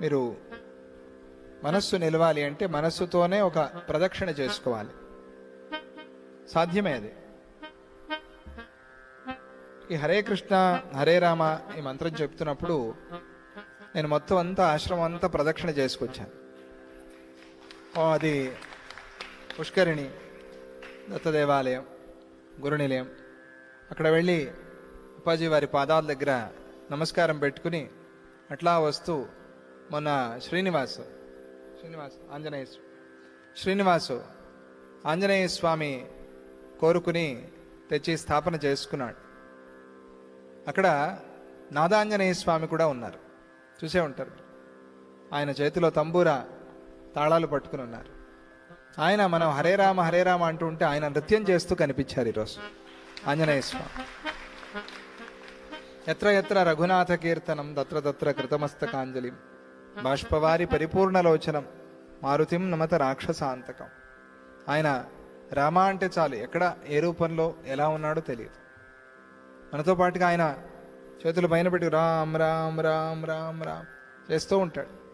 మీరు మనస్సు నిలవాలి అంటే మనస్సుతోనే ఒక ప్రదక్షిణ చేసుకోవాలి. సాధ్యమే అది. ఈ హరే కృష్ణ హరే రామ ఈ మంత్రం చెప్తున్నప్పుడు నేను మొత్తం అంతా ఆశ్రమం అంతా ప్రదక్షిణ చేసుకొచ్చాను. ఓ అది పుష్కరిణి దత్తదేవాలయం గురునిలయం అక్కడ వెళ్ళి ఉపాజీ వారి పాదాల దగ్గర నమస్కారం పెట్టుకుని అట్లా వస్తూ మొన్న శ్రీనివాస్. శ్రీనివాస్ ఆంజనేయ శ్రీనివాసు ఆంజనేయ స్వామి కోరుకుని తెచ్చి స్థాపన చేసుకున్నాడు. అక్కడ నాదాంజనేయ స్వామి కూడా ఉన్నారు. చూసే ఉంటారు. ఆయన చేతిలో తంబూరా తాళాలు పట్టుకుని ఉన్నారు. ఆయన మనం హరే రామ హరే రామ అంటూ ఉంటే ఆయన నృత్యం చేస్తూ కనిపించారు ఈరోజు ఆంజనేయ స్వామి ఎత్ర ఎత్ర రఘునాథ కీర్తనం తత్ర తత్ర కృతమస్తకాంజలి. బాష్పవారి పరిపూర్ణలోచనం. మారుతిం నమత రాక్షసాంతకం. ఆయన రామ అంటే చాలు ఎక్కడ ఏ రూపంలో ఎలా ఉన్నాడో తెలియదు. మనతో పాటుగా ఆయన చేతులు పైన పెట్టి రామ్ రామ్ రామ్ రామ్ రామ్ చేస్తూ ఉంటాడు.